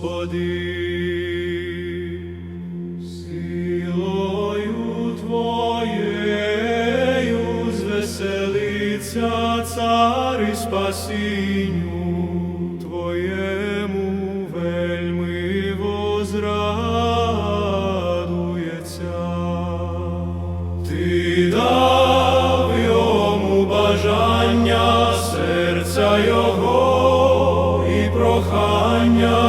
Господи, силою Твоєю звеселиться цар і спасінню Твоєму вельми возрадується. Ти дав йому бажання серця його і прохання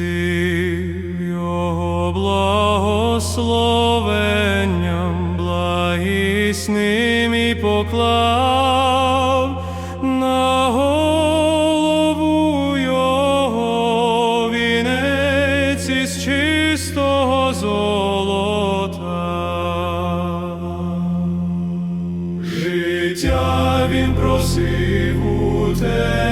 зустрів його благословенням, благісним і поклав на голову його вінець із чистого золота. Життя він просив у тебе,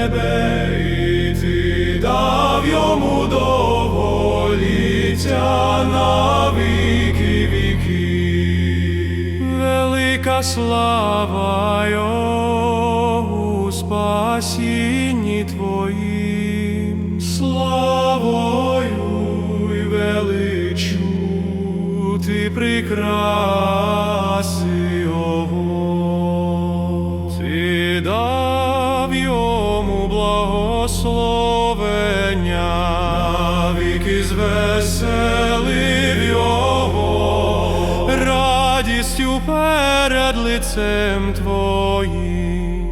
довголіття на віки віки. Велика слава у спасінні твоїм, славою й величу ти прикраси його. Ти дав йому благословення, звеселив його, радістю перед лицем твоїм.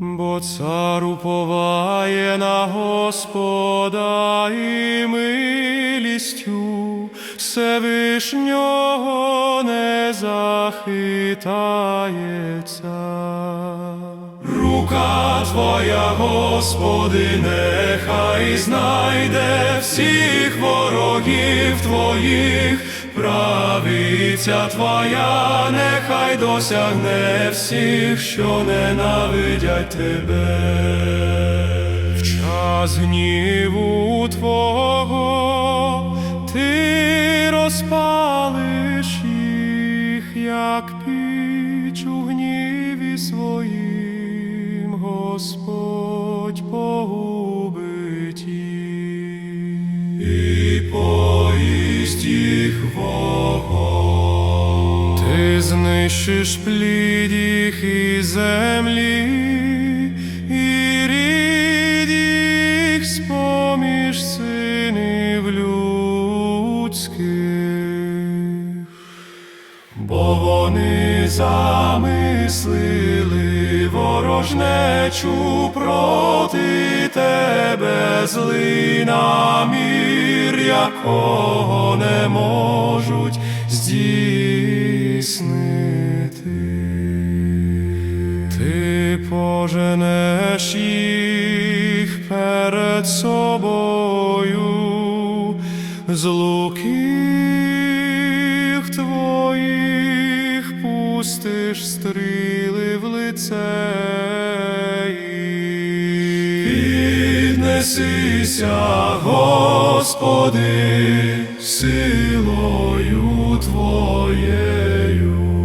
Бо цар уповає на Господа і милістю Всевишнього не захитається. Рука твоя, Господи, нехай знайде всіх ворогів твоїх, правиця твоя, нехай досягне всіх, що ненавидять тебе. В час гніву твого ти розпалиш їх, як піч у гніві своїм, Господь погубить і поїсть їх вогонь. Ти знищиш плід їх і землі, і рід їх споміж синів людських. Бо вони замислили ворожнечу проти тебе, злий намір, якого не можуть здійснити. Ти поженеш їх перед собою з луків твоїх пустиш стріли в лице. Піднесися, Господи, силою Твоєю.